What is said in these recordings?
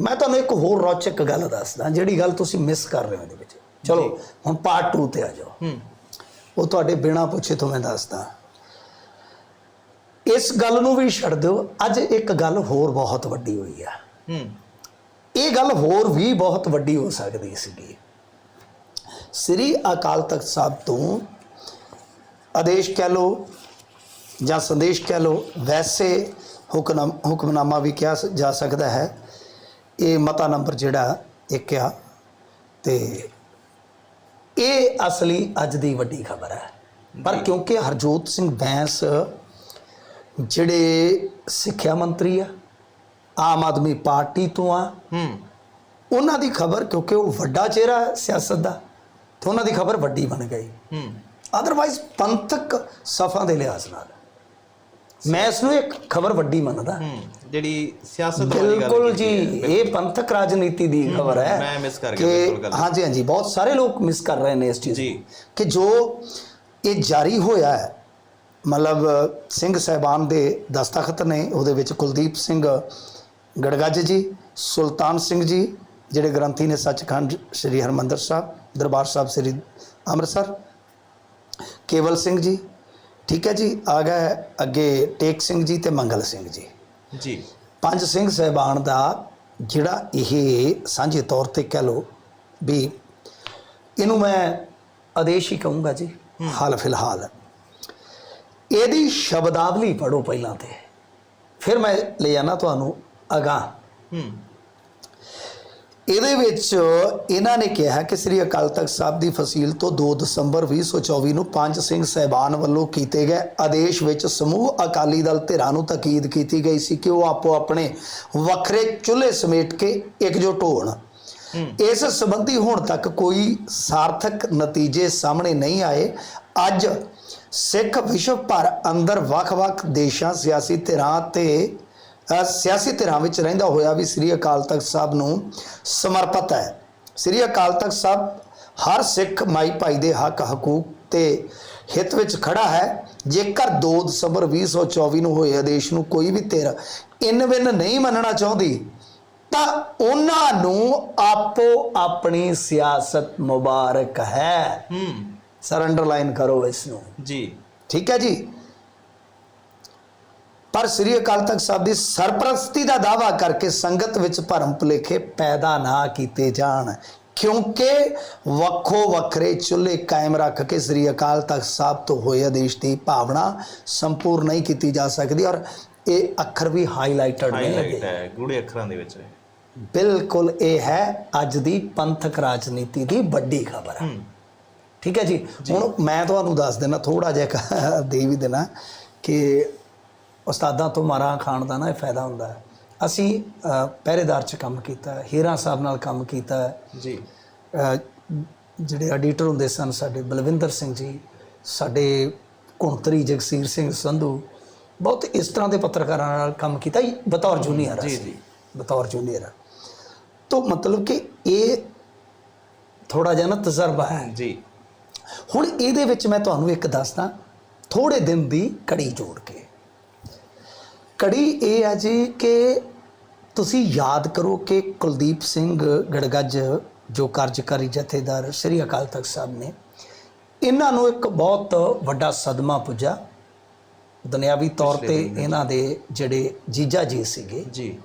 ਮੈਂ ਤੁਹਾਨੂੰ ਇੱਕ ਹੋਰ ਰੌਚਕ ਗੱਲ ਦੱਸਦਾ ਜਿਹੜੀ ਗੱਲ ਤੁਸੀਂ ਮਿਸ ਕਰ ਰਹੇ ਹੋ ਇਹਦੇ ਵਿੱਚ। ਚਲੋ ਹੁਣ ਪਾਰਟ 2 ਤੇ ਆ ਜਾਓ। ਹੂੰ। ਉਹ ਤੁਹਾਡੇ ਬਿਨਾ ਪੁੱਛੇ ਤੋਂ ਮੈਂ ਦੱਸਦਾ। ਇਸ ਗੱਲ ਨੂੰ ਵੀ ਛੱਡ ਦਿਓ ਅੱਜ ਇੱਕ ਗੱਲ ਹੋਰ ਬਹੁਤ ਵੱਡੀ ਹੋਈ ਆ। ਹੂੰ। ਇਹ ਗੱਲ ਹੋਰ ਵੀ ਬਹੁਤ ਵੱਡੀ ਹੋ ਸਕਦੀ ਸੀਗੀ। ਸ੍ਰੀ ਅਕਾਲ ਤਖਤ ਸਾਹਿਬ ਤੋਂ ਆਦੇਸ਼ ਕਹਿ ਲਓ ਜਾਂ ਸੰਦੇਸ਼ ਕਹਿ ਲਓ ਵੈਸੇ ਹੁਕਮ ਹੁਕਮਨਾਮਾ ਵੀ ਕਿਹਾ ਜਾ ਸਕਦਾ ਹੈ। ਇਹ ਮਤਾ ਨੰਬਰ ਜਿਹੜਾ ਇੱਕ ਆ ਤੇ ਇਹ ਅਸਲੀ ਅੱਜ ਦੀ ਵੱਡੀ ਖਬਰ ਹੈ। ਪਰ ਕਿਉਂਕਿ ਹਰਜੋਤ ਸਿੰਘ ਬੈਂਸ ਜਿਹੜੇ ਸਿੱਖਿਆ ਮੰਤਰੀ ਆ ਆਮ ਆਦਮੀ ਪਾਰਟੀ ਤੋਂ ਆ ਹੂੰ। ਉਹਨਾਂ ਦੀ ਖਬਰ ਕਿਉਂਕਿ ਉਹ ਵੱਡਾ ਚਿਹਰਾ ਹੈ ਸਿਆਸਤ ਦਾ ਤੇ ਉਹਨਾਂ ਦੀ ਖਬਰ ਵੱਡੀ ਬਣ ਗਈ। ਹੂੰ। ਅਦਰਵਾਈਜ਼ ਪੰਥਕ ਸਫਾ ਦੇ ਲਿਹਾਜ਼ ਨਾਲ। ਮੈਂ ਇਸ ਨੂੰ ਇੱਕ ਖਬਰ ਵੱਡੀ ਮੰਨਦਾ। ਜਿਹੜੀ ਸਿਆਸਤ ਵਾਲੀ ਗੱਲ ਬਿਲਕੁਲ ਜੀ ਇਹ ਪੰਥਕ ਰਾਜਨੀਤੀ ਦੀ ਖਬਰ ਹੈ ਮੈਂ miss ਕਰ ਗਿਆ ਬਿਲਕੁਲ ਗੱਲ। ਹਾਂਜੀ ਹਾਂਜੀ ਬਹੁਤ ਸਾਰੇ ਲੋਕ ਮਿਸ ਕਰ ਰਹੇ ਨੇ ਇਸ ਚੀਜ਼ ਜੀ। ਕਿ ਜੋ ਇਹ ਜਾਰੀ ਹੋਇਆ ਹੈ ਮਤਲਬ ਸਿੰਘ ਸਹਿਬਾਨ ਦੇ ਦਸਤਖਤ ਨੇ ਉਹਦੇ ਵਿੱਚ ਕੁਲਦੀਪ ਸਿੰਘ ਗੜਗੱਜ ਜੀ ਸੁਲਤਾਨ ਸਿੰਘ ਜੀ ਜਿਹੜੇ ਗ੍ਰੰਥੀ ਨੇ ਸੱਚਖੰਡ ਸ੍ਰੀ ਹਰਮੰਦਰ ਸਾਹਿਬ ਦਰਬਾਰ ਸਾਹਿਬ ਸ੍ਰੀ ਅੰਮ੍ਰਿਤਸਰ ਕੇਵਲ ਸਿੰਘ ਜੀ ਠੀਕ ਹੈ ਜੀ ਆ ਗਏ ਅੱਗੇ ਟੇਕ ਸਿੰਘ ਜੀ ਤੇ ਮੰਗਲ ਸਿੰਘ ਜੀ ਜੀ। ਪੰਜ ਸਿੰਘ ਸਹਿਬਾਨ ਦਾ ਜਿਹੜਾ ਇਹ ਸਾਂਝੇ ਤੌਰ ਤੇ ਕਹਿ ਲੋ ਵੀ ਇਹਨੂੰ ਮੈਂ ਆਦੇਸ਼ ਹੀ ਕਹੂੰਗਾ ਜੀ ਹਾਲ ਫਿਲਹਾਲ। ਇਹਦੀ ਸ਼ਬਦਾਵਲੀ ਪੜੋ ਪਹਿਲਾਂ ਤੇ। ਫਿਰ ਮੈਂ ਲੈ ਜਾਣਾ ਤੁਹਾਨੂੰ ਅਗਾਂਹ। ਹੂੰ। ਇਹਦੇ ਵਿੱਚ ਇਹਨਾਂ ਨੇ ਕਿਹਾ ਕਿ ਸ੍ਰੀ ਅਕਾਲ ਤਖਤ ਸਾਹਿਬ ਦੀ ਫਸੀਲ ਤੋਂ 2 ਦਸੰਬਰ 2024 ਨੂੰ ਪੰਜ ਸਿੰਘ ਸਹਿਬਾਨ ਵੱਲੋਂ ਕੀਤੇ ਗਏ ਆਦੇਸ਼ ਵਿੱਚ ਸਮੂਹ ਅਕਾਲੀ ਦਲ ਧਿਰਾਂ ਨੂੰ ਤਾਕੀਦ ਕੀਤੀ ਗਈ ਸੀ ਕਿ ਉਹ ਆਪੋ ਆਪਣੇ ਵੱਖਰੇ ਚੁੱਲ੍ਹੇ ਸਮੇਟ ਕੇ ਇਕਜੁੱਟ ਹੋਣ। ਇਸ ਸੰਬੰਧੀ ਹੁਣ ਤੱਕ ਕੋਈ ਸਾਰਥਕ ਨਤੀਜੇ ਸਾਹਮਣੇ ਨਹੀਂ ਆਏ। ਅੱਜ ਸਿੱਖ ਵਿਸ਼ਵ ਭਰ ਅੰਦਰ ਵੱਖ-ਵੱਖ ਦੇਸ਼ਾਂ ਸਿਆਸੀ ਧਿਰਾਂ ਤੇ ਸਿਆਸੀ ਧਿਰਾਂ ਵਿੱਚ ਰਹਿੰਦਾ ਹੋਇਆ ਵੀ ਸ੍ਰੀ ਅਕਾਲ ਤਖਤ ਸਾਹਿਬ ਨੂੰ ਸਮਰਪਿਤ ਹੈ। ਸ੍ਰੀ ਅਕਾਲ ਤਖਤ ਸਾਹਿਬ ਹਰ ਸਿੱਖ ਮਾਈ ਭਾਈ ਦੇ ਹੱਕ ਹਕੂਕ ਤੇ ਹਿੱਤ ਵਿੱਚ ਖੜਾ ਹੈ। ਜੇਕਰ 2 ਦਸੰਬਰ 2024 ਨੂੰ ਹੋਏ ਆਦੇਸ਼ ਨੂੰ ਕੋਈ ਵੀ ਧਿਰ ਇਨ ਬਿਨ ਨਹੀਂ ਮੰਨਣਾ ਚਾਹੁੰਦੀ ਤਾਂ ਉਹਨਾਂ ਨੂੰ ਆਪੋ ਆਪਣੀ ਸਿਆਸਤ ਮੁਬਾਰਕ ਹੈ। ਹੂੰ। ਸਰ ਅੰਡਰਲਾਈਨ ਕਰੋ ਇਸ ਨੂੰ। ਜੀ। ਠੀਕ ਹੈ ਜੀ? ਪਰ ਸ੍ਰੀ ਅਕਾਲ ਤਖਤ ਸਾਹਿਬ ਦੀ ਸਰਪ੍ਰਸਤੀ ਦਾ ਦਾਵਾ ਕਰਕੇ ਸੰਗਤ ਵਿੱਚ ਭਰਮ ਭੁਲੇਖੇ ਪੈਦਾ ਨਾ ਕੀਤੇ ਜਾਣ। ਕਿਉਂਕਿ ਵੱਖੋ ਵੱਖਰੇ ਚੁੱਲ੍ਹੇ ਕਾਇਮ ਰੱਖ ਕੇ ਸ੍ਰੀ ਅਕਾਲ ਤਖਤ ਸਾਹਿਬ ਤੋਂ ਹੋਏ ਆਦੇਸ਼ ਦੀ ਭਾਵਨਾ ਸੰਪੂਰਨ ਨਹੀਂ ਕੀਤੀ ਜਾ ਸਕਦੀ ਔਰ ਇਹ ਅੱਖਰ ਵੀ ਹਾਈਲਾਈਟਡ ਨੇ। ਹੈ ਗੂੜੇ ਅੱਖਰਾਂ ਦੇ ਵਿੱਚ ਬਿਲਕੁਲ ਇਹ ਹੈ ਅੱਜ ਦੀ ਪੰਥਕ ਰਾਜਨੀਤੀ ਦੀ ਵੱਡੀ ਖਬਰ। ਹੈ। ਠੀਕ ਹੈ ਜੀ? ਹੁਣ ਮੈਂ ਤੁਹਾਨੂੰ ਦੱਸ ਦੇਣਾ ਥੋੜਾ ਜਿਹਾ ਦੇ ਵੀ ਦੇਣਾ ਕਿ ਉਸਤਾਦਾਂ ਤੋਂ ਮਾਰਾਂ ਖਾਣ ਦਾ ਨਾ ਇਹ ਫਾਇਦਾ ਹੁੰਦਾ ਹੈ। ਅਸੀਂ ਪਹਿਰੇਦਾਰ 'ਚ ਕੰਮ ਕੀਤਾ ਹੀਰਾ ਸਾਹਿਬ ਨਾਲ ਕੰਮ ਕੀਤਾ ਜੀ। ਜਿਹੜੇ ਐਡੀਟਰ ਹੁੰਦੇ ਸਨ ਸਾਡੇ ਬਲਵਿੰਦਰ ਸਿੰਘ ਜੀ ਸਾਡੇ ਕੁੰਤਰੀ ਜਗਸੀਰ ਸਿੰਘ ਸੰਧੂ ਬਹੁਤ ਇਸ ਤਰ੍ਹਾਂ ਦੇ ਪੱਤਰਕਾਰਾਂ ਨਾਲ ਕੰਮ ਕੀਤਾ ਜੀ, ਬਤੌਰ ਜੂਨੀਅਰ ਜੀ, ਜੀ। ਬਤੌਰ ਜੂਨੀਅਰ ਤੋਂ ਮਤਲਬ ਕਿ ਇਹ ਥੋੜਾ ਜਿਹਾ ਨਾ ਤਜਰਬਾ ਹੈ। ਜੀ। ਹੁਣ ਇਹਦੇ ਵਿੱਚ ਮੈਂ ਤੁਹਾਨੂੰ ਇੱਕ ਦੱਸਦਾ ਥੋੜੇ ਦਿਨ ਦੀ ਕੜੀ ਜੋੜ ਕੇ। ਕੜੀ ਇਹ ਹੈ ਜੀ ਕਿ ਤੁਸੀਂ ਯਾਦ ਕਰੋ ਕਿ ਕੁਲਦੀਪ ਸਿੰਘ ਗੜਗੱਜ ਜੋ ਕਾਰਜਕਾਰੀ ਜਥੇਦਾਰ ਸ੍ਰੀ ਅਕਾਲ ਤਖਤ ਸਾਹਿਬ ਨੇ ਇਹਨਾਂ ਨੂੰ ਇੱਕ ਬਹੁਤ ਵੱਡਾ ਸਦਮਾ ਪੁੱਜਾ। ਦੁਨਿਆਵੀ ਤੌਰ ਤੇ ਇਹਨਾਂ ਦੇ ਜਿਹੜੇ ਜੀਜਾ ਜੀ ਸੀਗੇ ਜੀ।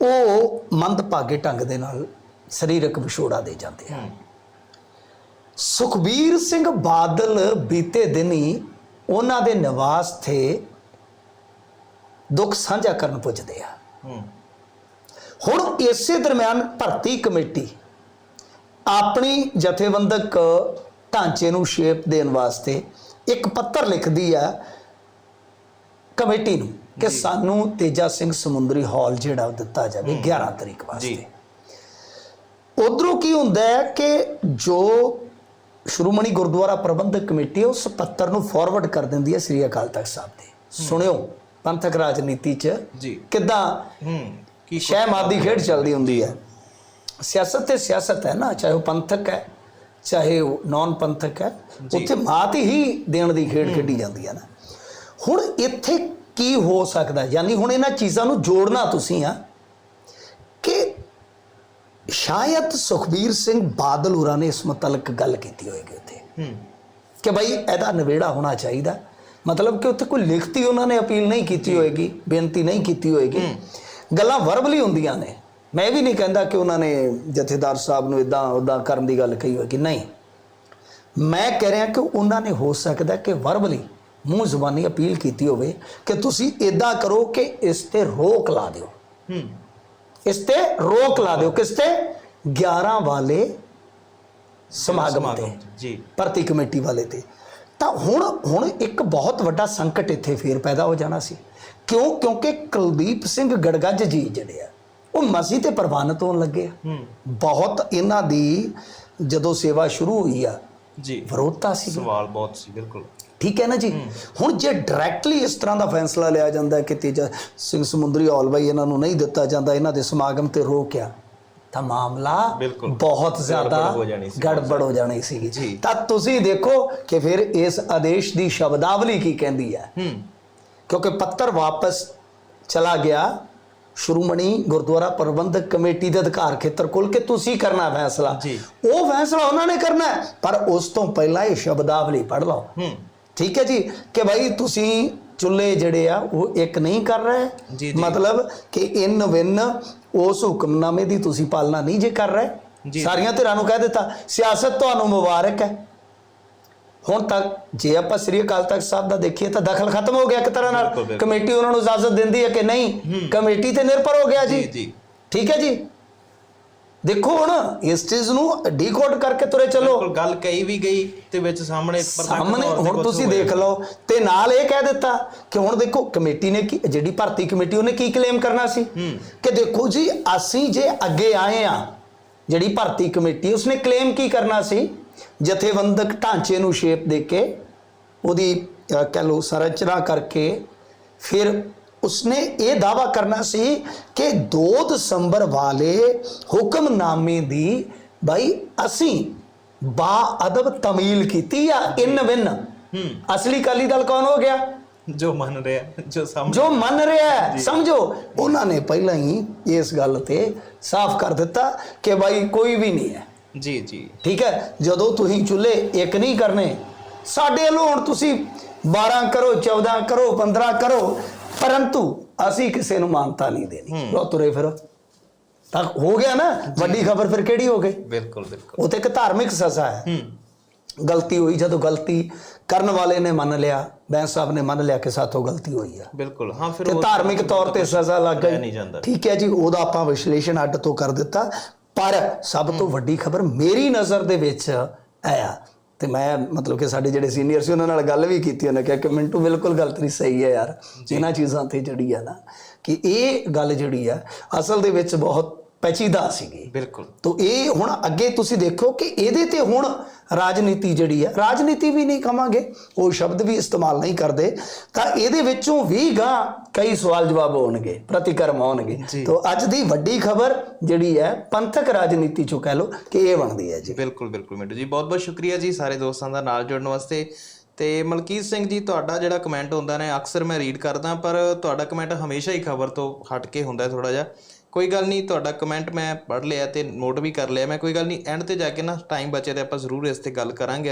ਉਹ ਮੰਦਭਾਗੇ ਢੰਗ ਦੇ ਨਾਲ ਸਰੀਰਕ ਵਿਛੋੜਾ ਦੇ ਜਾਂਦੇ ਆ। ਹੂੰ। ਸੁਖਬੀਰ ਸਿੰਘ ਬਾਦਲ ਬੀਤੇ ਦਿਨੀ ਉਹਨਾਂ ਦੇ ਨਿਵਾਸ ਤੇ ਦੁੱਖ ਸਾਂਝਾ ਕਰਨ ਪੁੱਜਦੇ ਆ। ਹੁਣ ਇਸੇ ਦਰਮਿਆਨ ਭਰਤੀ ਕਮੇਟੀ ਆਪਣੀ ਜਥੇਬੰਦਕ ਢਾਂਚੇ ਨੂੰ ਸ਼ੇਪ ਦੇਣ ਵਾਸਤੇ ਇੱਕ ਪੱਤਰ ਲਿਖਦੀ ਆ ਕਮੇਟੀ ਨੂੰ ਕਿ ਸਾਨੂੰ ਤੇਜਾ ਸਿੰਘ ਸਮੁੰਦਰੀ ਹਾਲ ਜਿਹੜਾ ਉਹ ਦਿੱਤਾ ਜਾਵੇ 11 ਤਰੀਕ ਵਾਸਤੇ। ਉਧਰੋਂ ਕੀ ਹੁੰਦਾ ਹੈ ਕਿ ਜੋ ਸ਼੍ਰੋਮਣੀ ਗੁਰਦੁਆਰਾ ਪ੍ਰਬੰਧਕ ਕਮੇਟੀ ਉਸ ਪੱਤਰ ਨੂੰ ਫਾਰਵਰਡ ਕਰ ਦਿੰਦੀ ਹੈ ਸ੍ਰੀ ਅਕਾਲ ਤਖਤ ਸਾਹਿਬ ਤੇ ਸੁਣਿਓ। ਪੰਥਕ ਰਾਜਨੀਤੀ 'ਚ ਜੀ। ਕਿਦਾਂ ਹੂੰ ਕੀ ਸ਼ਹਿ ਮਾਦੀ ਖੇਡ ਚੱਲਦੀ ਹੁੰਦੀ ਹੈ। ਸਿਆਸਤ ਤੇ ਸਿਆਸਤ ਹੈ ਨਾ ਚਾਹੇ ਉਹ ਪੰਥਕ ਹੈ ਚਾਹੇ ਉਹ ਨਾਨ ਪੰਥਕ ਹੈ ਉੱਥੇ ਮਾਤ ਹੀ ਦੇਣ ਦੀ ਖੇਡ ਖੇਡੀ ਜਾਂਦੀ ਹੈ ਨਾ। ਹੁਣ ਇੱਥੇ ਕੀ ਹੋ ਸਕਦਾ? ਯਾਨੀ ਹੁਣ ਇਹਨਾਂ ਚੀਜ਼ਾਂ ਨੂੰ ਜੋੜਨਾ ਤੁਸੀਂ ਆ ਸ਼ਾਇਦ ਸੁਖਬੀਰ ਸਿੰਘ ਬਾਦਲ ਹੋਰਾਂ ਨੇ ਇਸ ਮੁਤਲਕ ਗੱਲ ਕੀਤੀ ਹੋਏਗੀ ਉੱਥੇ। ਹੂੰ। ਕਿ ਭਾਈ ਇਹਦਾ ਨਵੇੜਾ ਹੋਣਾ ਚਾਹੀਦਾ। ਮਤਲਬ ਕਿ ਉੱਥੇ ਕੋਈ ਲਿਖਤੀ ਉਹਨਾਂ ਨੇ ਅਪੀਲ ਨਹੀਂ ਕੀਤੀ ਹੋਏਗੀ ਬੇਨਤੀ ਨਹੀਂ ਕੀਤੀ ਹੋਏਗੀ। ਗੱਲਾਂ ਵਰਬਲੀ ਹੁੰਦੀਆਂ ਨੇ। ਮੈਂ ਵੀ ਨਹੀਂ ਕਹਿੰਦਾ ਕਿ ਉਹਨਾਂ ਨੇ ਜਥੇਦਾਰ ਸਾਹਿਬ ਨੂੰ ਇਦਾਂ ਉਦਾਂ ਕਰਨ ਦੀ ਗੱਲ ਕਹੀ ਹੋਏਗੀ। ਨਹੀਂ। ਮੈਂ ਕਹਿ ਰਿਹਾ ਕਿ ਉਹਨਾਂ ਨੇ ਹੋ ਸਕਦਾ ਕਿ ਵਰਬਲੀ ਮੂੰਹ ਜ਼ੁਬਾਨੀ ਅਪੀਲ ਕੀਤੀ ਹੋਵੇ ਕਿ ਤੁਸੀਂ ਇਦਾਂ ਕਰੋ ਕਿ ਇਸ ਤੇ ਰੋਕ ਲਾ ਦਿਓ। ਹੂੰ। ਇਸ ਤੇ ਰੋਕ ਲਾ ਦਿਓ। ਕਿਸ ਤੇ? 11 ਵਾਲੇ ਸਮਾਗਮ ਤੇ। ਜੀ। ਭਰਤੀ ਕਮੇਟੀ ਵਾਲੇ ਤੇ। ਤਾਂ ਹੁਣ ਹੁਣ ਇੱਕ ਬਹੁਤ ਵੱਡਾ ਸੰਕਟ ਇੱਥੇ ਫੇਰ ਪੈਦਾ ਹੋ ਜਾਣਾ ਸੀ। ਕਿਉਂ? ਕਿਉਂਕਿ ਕੁਲਦੀਪ ਸਿੰਘ ਗੜਗੱਜ ਜੀ ਜਿਹੜੇ ਆ ਉਹ ਮਸੀਹ ਤੇ ਪ੍ਰਵਾਨਿਤ ਹੋਣ ਲੱਗੇ ਆ। ਬਹੁਤ ਇਹਨਾਂ ਦੀ ਜਦੋਂ ਸੇਵਾ ਸ਼ੁਰੂ ਹੋਈ ਆ ਜੀ। ਵਿਰੋਧਤਾ ਸੀ। ਸਵਾਲ ਬਹੁਤ ਸੀ ਬਿਲਕੁਲ। ਠੀਕ ਹੈ ਨਾ ਜੀ? ਹੁਣ ਜੇ ਡਾਇਰੈਕਟਲੀ ਇਸ ਤਰ੍ਹਾਂ ਦਾ ਫੈਸਲਾ ਲਿਆ ਜਾਂਦਾ ਕਿ ਤੇਜਾ ਸਿੰਘ ਸਮੁੰਦਰੀ ਔਲਵਾਈ ਇਹਨਾਂ ਨੂੰ ਨਹੀਂ ਦਿੱਤਾ ਜਾਂਦਾ ਇਹਨਾਂ ਦੇ ਸਮਾਗਮ ਤੇ ਰੋਕਿਆ ਤਾਂ ਮਾਮਲਾ। ਬਹੁਤ ਜ਼ਿਆਦਾ ਗੜਬੜ ਹੋ ਜਾਣੀ ਸੀਗੀ ਜੀ। ਤਾਂ ਤੁਸੀਂ ਦੇਖੋ ਕਿ ਫਿਰ ਇਸ ਆਦੇਸ਼ ਦੀ ਸ਼ਬਦਾਵਲੀ ਕੀ ਕਹਿੰਦੀ ਹੈ। ਕਿਉਂਕਿ ਪੱਤਰ ਵਾਪਸ ਚਲਾ ਗਿਆ। ਸ਼੍ਰੋਮਣੀ ਗੁਰਦੁਆਰਾ ਪ੍ਰਬੰਧਕ ਕਮੇਟੀ ਦੇ ਅਧਿਕਾਰ ਖੇਤਰ ਕੋਲ ਕਿ ਤੁਸੀਂ ਕਰਨਾ ਫੈਸਲਾ। ਉਹ ਫੈਸਲਾ ਉਹਨਾਂ ਨੇ ਕਰਨਾ ਪਰ ਉਸ ਤੋਂ ਪਹਿਲਾਂ ਇਹ ਸ਼ਬਦਾਵਲੀ ਪੜ੍ਹ ਲਓ। ਹੂੰ। ਠੀਕ ਹੈ ਜੀ ਕਿ ਭਾਈ ਤੁਸੀਂ ਚੁੱਲ੍ਹੇ ਜਿਹੜੇ ਆ ਉਹ ਇੱਕ ਨਹੀਂ ਕਰ ਰਹੇ। ਜੀ, ਜੀ। ਮਤਲਬ ਕਿ ਇਨ ਵਿਨ ਉਸ ਹੁਕਮਨਾਮੇ ਦੀ ਤੁਸੀਂ ਪਾਲਣਾ ਨਹੀਂ ਜੇ ਕਰ ਰਹੇ। ਸਾਰੀਆਂ ਧਿਰਾਂ ਨੂੰ ਕਹਿ ਦਿੱਤਾ ਸਿਆਸਤ ਤੁਹਾਨੂੰ ਮੁਬਾਰਕ ਹੈ। ਹੁਣ ਤੱਕ ਜੇ ਆਪਾਂ ਸ੍ਰੀ ਅਕਾਲ ਤਖਤ ਸਾਹਿਬ ਦਾ ਦੇਖੀਏ ਤਾਂ ਦਖਲ ਖਤਮ ਹੋ ਗਿਆ ਇੱਕ ਤਰ੍ਹਾਂ ਨਾਲ। ਕਮੇਟੀ ਉਹਨਾਂ ਨੂੰ ਇਜਾਜ਼ਤ ਦਿੰਦੀ ਹੈ ਕਿ ਨਹੀਂ? ਕਮੇਟੀ ਤੇ ਨਿਰਭਰ ਹੋ ਗਿਆ ਜੀ। ਠੀਕ ਹੈ ਜੀ? ਦੇਖੋ ਹੁਣ ਇਸ ਚੀਜ਼ ਨੂੰ ਡੀਕੋਡ ਕਰਕੇ ਤੁਰੇ ਚੱਲੋ। ਬਿਲਕੁਲ ਗੱਲ ਕਹੀ ਵੀ ਗਈ ਤੇ ਵਿੱਚ ਸਾਹਮਣੇ ਸਾਹਮਣੇ ਹੁਣ ਤੁਸੀਂ। ਦੇਖ ਲਓ ਤੇ ਨਾਲ ਇਹ ਕਹਿ ਦਿੱਤਾ ਕਿ ਹੁਣ ਦੇਖੋ ਕਮੇਟੀ ਨੇ ਕੀ ਜਿਹੜੀ ਭਰਤੀ ਕਮੇਟੀ ਉਹਨੇ ਕੀ ਕਲੇਮ ਕਰਨਾ ਸੀ? ਕਿ ਦੇਖੋ ਜੀ ਅਸੀਂ ਜੇ ਅੱਗੇ ਆਏ ਆ ਜਿਹੜੀ ਭਰਤੀ ਕਮੇਟੀ ਉਸਨੇ ਕਲੇਮ ਕੀ ਕਰਨਾ ਸੀ? ਜਥੇਬੰਦਕ ਢਾਂਚੇ ਨੂੰ ਸ਼ੇਪ ਦੇ ਕੇ ਉਹਦੀ ਕਹਿ ਲਓ ਸੰਰਚਨਾ ਕਰਕੇ ਫਿਰ ਉਸਨੇ ਇਹ ਦਾਵਾ ਕਰਨਾ ਸੀ ਕਿ 2 ਦਸੰਬਰ ਵਾਲੇ ਹੁਕਮਨਾਮੇ ਦੀ ਭਾਈ ਅਸੀਂ ਬਾ ਅਦਬ ਤਮੀਲ ਕੀਤੀ ਆ ਇਨ ਵਿਨ। ਅਸਲੀ ਕਾਲੀ ਦਲ ਕੌਣ ਹੋ ਗਿਆ? ਜੋ ਮੰਨ ਰਿਹਾ ਜੋ ਸਾਹਮਣੇ। ਜੋ ਮੰਨ ਰਿਹਾ ਸਮਝੋ। ਉਹਨਾਂ ਨੇ ਪਹਿਲਾਂ ਹੀ ਇਸ ਗੱਲ ਤੇ ਸਾਫ਼ ਕਰ ਦਿੱਤਾ ਕਿ ਭਾਈ ਕੋਈ ਵੀ ਨਹੀਂ ਹੈ। ਜੀ ਜੀ। ਠੀਕ ਹੈ? ਜਦੋਂ ਤੁਸੀਂ ਚੁੱਲ੍ਹੇ ਇੱਕ ਨਹੀਂ ਕਰਨੇ ਸਾਡੇ ਵੱਲੋਂ ਹੁਣ ਤੁਸੀਂ 12 ਕਰੋ 14 ਕਰੋ 15 ਕਰੋ ਪਰੰਤੂ ਅਸੀਂ ਕਿਸੇ ਨੂੰ ਮਾਨਤਾ ਨਹੀਂ ਦੇਣੀ। ਲੋ ਤੁਰੇ ਫਿਰ। ਤਾਂ ਹੋ ਗਿਆ ਨਾ ਵੱਡੀ ਖਬਰ ਫਿਰ ਕਿਹੜੀ ਹੋ ਗਈ? ਬਿਲਕੁਲ ਬਿਲਕੁਲ। ਉਹ ਤੇ ਇੱਕ ਧਾਰਮਿਕ ਸਜ਼ਾ ਹੈ। ਗਲਤੀ ਹੋਈ ਜਦੋਂ ਗਲਤੀ ਕਰਨ ਵਾਲੇ ਨੇ ਮੰਨ ਲਿਆ ਬੈਂਸ ਸਾਹਿਬ ਨੇ ਮੰਨ ਲਿਆ ਕਿ ਸਾਥੋਂ ਗਲਤੀ ਹੋਈ ਆ। ਬਿਲਕੁਲ ਹਾਂ ਫਿਰ ਤੇ ਉਹ- ਧਾਰਮਿਕ ਤੌਰ ਤੇ ਸਜ਼ਾ ਲੱਗ ਗਈ। ਜਾਂਦਾ। ਠੀਕ ਹੈ ਜੀ ਉਹਦਾ ਆਪਾਂ ਵਿਸ਼ਲੇਸ਼ਣ ਅੱਡ ਤੋਂ ਕਰ ਦਿੱਤਾ। ਪਰ ਸਭ ਤੋਂ ਵੱਡੀ ਖਬਰ ਮੇਰੀ ਨਜ਼ਰ ਦੇ ਵਿੱਚ ਆਇਆ। ਤੇ ਮੈਂ ਮਤਲਬ ਕਿ ਸਾਡੇ ਜਿਹੜੇ ਸੀਨੀਅਰ ਸੀ ਉਹਨਾਂ ਨਾਲ ਗੱਲ ਵੀ ਕੀਤੀ ਉਹਨੇ ਕਿਹਾ ਕਿ ਮਿੰਟੂ ਬਿਲਕੁਲ ਗੱਲ ਤੇਰੀ ਸਹੀ ਹੈ ਯਾਰ। ਇਹਨਾਂ ਚੀਜ਼ਾਂ ਤੇ ਜਿਹੜੀ ਆ ਨਾ ਕਿ ਇਹ ਗੱਲ ਜਿਹੜੀ ਆ ਅਸਲ ਦੇ ਵਿੱਚ ਬਹੁਤ ਪੈਚੀਦਾ ਸੀਗੀ। ਬਿਲਕੁਲ। ਤੋ ਇਹ ਹੁਣ ਅੱਗੇ ਤੁਸੀਂ ਦੇਖੋ ਕਿ ਇਹਦੇ ਤੇ ਹੁਣ ਰਾਜਨੀਤੀ ਜਿਹੜੀ ਹੈ ਰਾਜਨੀਤੀ ਵੀ ਨਹੀਂ ਕਵਾਂਗੇ ਉਹ ਸ਼ਬਦ ਵੀ ਇਸਤੇਮਾਲ ਨਹੀਂ ਕਰਦੇ ਤਾਂ ਇਹਦੇ ਵਿੱਚੋਂ ਵੀ ਗਾਂ ਕਈ ਸਵਾਲ ਜਵਾਬ ਹੋਣਗੇ ਪ੍ਰਤੀਕਰਮ ਹੋਣਗੇ। ਤੋ ਅੱਜ ਦੀ ਵੱਡੀ ਖਬਰ ਜਿਹੜੀ ਹੈ ਪੰਥਕ ਰਾਜਨੀਤੀ ਚੋਂ ਕਹਿ ਲਓ ਕਿ ਇਹ ਬਣਦੀ ਹੈ ਜੀ। ਬਿਲਕੁਲ ਬਿਲਕੁਲ ਮਿੰਟੂ ਜੀ ਬਹੁਤ ਬਹੁਤ ਸ਼ੁਕਰੀਆ ਜੀ ਸਾਰੇ ਦੋਸਤਾਂ ਦਾ ਨਾਲ ਜੁੜਨ ਵਾਸਤੇ। ਤੇ ਮਲਕੀਤ ਸਿੰਘ ਜੀ ਤੁਹਾਡਾ ਜਿਹੜਾ ਕਮੈਂਟ ਹੁੰਦਾ ਨੇ ਅਕਸਰ ਮੈਂ ਰੀਡ ਕਰਦਾ ਪਰ ਤੁਹਾਡਾ ਕਮੈਂਟ ਹਮੇਸ਼ਾ ਹੀ ਖਬਰ ਤੋਂ ਹਟ ਕੇ ਹੁੰਦਾ ਥੋੜਾ ਜਿਹਾ। ਕੋਈ ਗੱਲ ਨਹੀਂ, ਤੁਹਾਡਾ ਕਮੈਂਟ ਮੈਂ ਪੜ੍ਹ ਲਿਆ ਅਤੇ ਨੋਟ ਵੀ ਕਰ ਲਿਆ। ਮੈਂ ਕੋਈ ਗੱਲ ਨਹੀਂ ਐਂਡ ਤੇ ਜਾ ਕੇ ਨਾ ਟਾਈਮ ਬਚੇ ਤਾਂ ਆਪਾਂ ਜ਼ਰੂਰ ਇਸ ਤੇ ਗੱਲ ਕਰਾਂਗੇ।